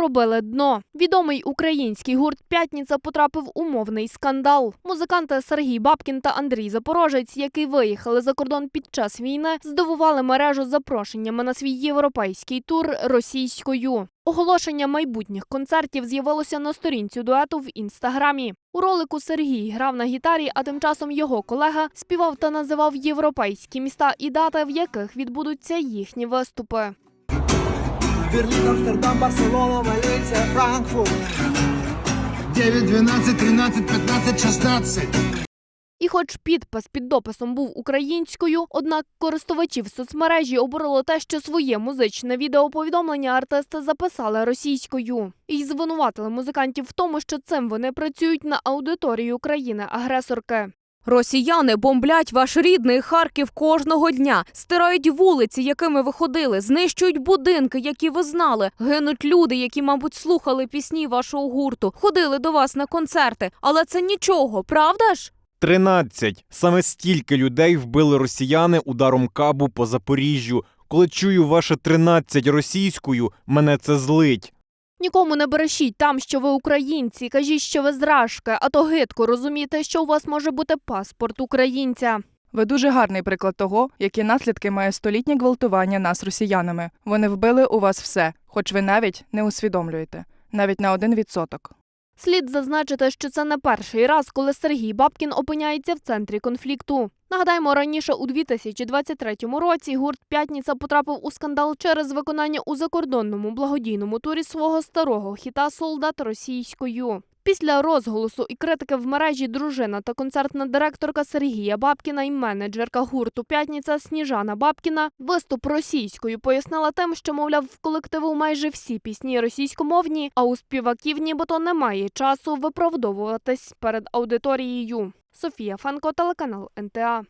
пробили дно. Відомий український гурт П'ятниця потрапив у мовний скандал. Музиканти Сергій Бабкін та Андрій Запорожець, які виїхали за кордон під час війни, здивували мережу запрошеннями на свій європейський тур російською. Оголошення майбутніх концертів з'явилося на сторінці дуету в інстаграмі. У ролику Сергій грав на гітарі, а тим часом його колега співав та називав європейські міста і дати, в яких відбудуться їхні виступи. Берлин, Амстердам, Барселона, Валенсия, Франкфурт. 9, 12, 13, 15, 16. І хоч підпис під дописом був українською, однак користувачів соцмережі обурило те, що своє музичне відеоповідомлення артисти записали російською. І звинуватили музикантів в тому, що цим вони працюють на аудиторію країни-агресорки. Росіяни бомблять ваш рідний Харків кожного дня, стирають вулиці, якими ви ходили, знищують будинки, які ви знали. Гинуть люди, які, мабуть, слухали пісні вашого гурту, ходили до вас на концерти. Але це нічого, правда ж? 13. Саме стільки людей вбили росіяни ударом кабу по Запоріжжю. Коли чую ваше 13 російською, мене це злить. Нікому не берешіть там, що ви українці, кажіть, що ви зражки, а то гидко розумієте, що у вас може бути паспорт українця. Ви дуже гарний приклад того, які наслідки має столітнє гвалтування нас росіянами. Вони вбили у вас все, хоч ви навіть не усвідомлюєте, навіть на один відсоток. Слід зазначити, що це не перший раз, коли Сергій Бабкін опиняється в центрі конфлікту. Нагадаємо, раніше у 2023 році гурт П'ятниця потрапив у скандал через виконання у закордонному благодійному турі свого старого хіта Солдат російською. Після розголосу і критики в мережі дружина та концертна директорка Сергія Бабкіна і менеджерка гурту П'ятниця Сніжана Бабкіна виступ російською пояснила тим, що мовляв в колективу майже всі пісні російськомовні, а у співаків нібито немає часу виправдовуватись перед аудиторією. Софія Фанко, телеканал НТА.